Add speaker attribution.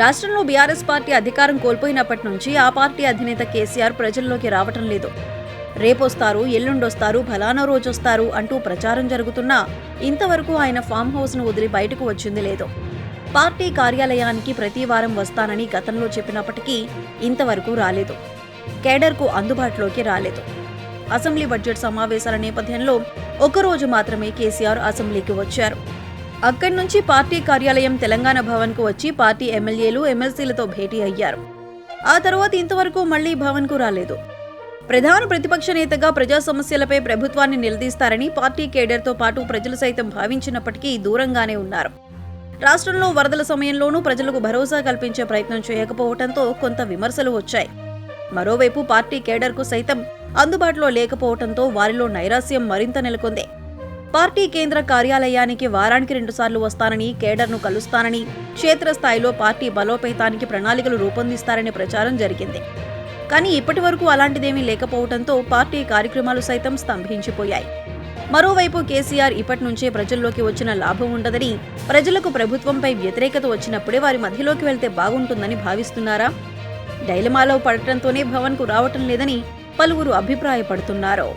Speaker 1: రాష్ట్రంలో BRS party అధికారం కోల్పోయినప్పటి నుంచి ఆ పార్టీ అధినేత కేసీఆర్ ప్రజల్లోకి రావటం లేదు. రేపొస్తారు ఎల్లుండొస్తారు ఫలానా రోజొస్తారు అంటూ ప్రచారం జరుగుతున్నా ఇంతవరకు ఆయన ఫామ్ హౌస్ను వదిలి బయటకు వచ్చింది లేదు. పార్టీ కార్యాలయానికి ప్రతి వారం వస్తానని గతంలో చెప్పినప్పటికీ ఇంతవరకు రాలేదు. కేడర్కు అందుబాటులోకి రాలేదు. అసెంబ్లీ బడ్జెట్ సమావేశాల నేపథ్యంలో ఒకరోజు మాత్రమే కేసీఆర్ అసెంబ్లీకి వచ్చారు. అక్కడి నుంచి పార్టీ కార్యాలయం తెలంగాణ భవన్కు వచ్చి పార్టీ ఎమ్మెల్యేలు ఎమ్మెల్సీలతో భేటీ అయ్యారు. ఆ తర్వాత ఇంతవరకు మళ్ళీ భవన్కు రాలేదు. ప్రధాన ప్రతిపక్ష నేతగా ప్రజా సమస్యలపై ప్రభుత్వాన్ని నిలదీస్తారని పార్టీ కేడర్తో పాటు ప్రజలు సైతం భావించినప్పటికీ దూరంగానే ఉన్నారు. రాష్ట్రంలో వరదల సమయంలోనూ ప్రజలకు భరోసా కల్పించే ప్రయత్నం చేయకపోవడంతో కొంత విమర్శలు వచ్చాయి. మరోవైపు పార్టీ కేడర్కు సైతం అందుబాటులో లేకపోవడంతో వారిలో నైరాస్యం మరింత నెలకొంది. పార్టీ కేంద్ర కార్యాలయానికి వారానికి రెండుసార్లు వస్తానని కేడర్ను కలుస్తానని క్షేత్రస్థాయిలో పార్టీ బలోపేతానికి ప్రణాళికలు రూపొందిస్తారనే ప్రచారం జరిగింది. కానీ ఇప్పటి వరకు అలాంటిదేమీ లేకపోవడంతో పార్టీ కార్యక్రమాలు సైతం స్తంభించిపోయాయి. మరోవైపు కేసీఆర్ ఇప్పటి నుంచే ప్రజల్లోకి వచ్చిన లాభం ఉండదని ప్రజలకు ప్రభుత్వంపై వ్యతిరేకత వచ్చినప్పుడే వారి మధ్యలోకి వెళ్తే బాగుంటుందని భావిస్తున్నారా? డైలమాలో పడటంతోనే భవన్కు రావటం లేదని పలువురు అభిప్రాయపడుతున్నారు.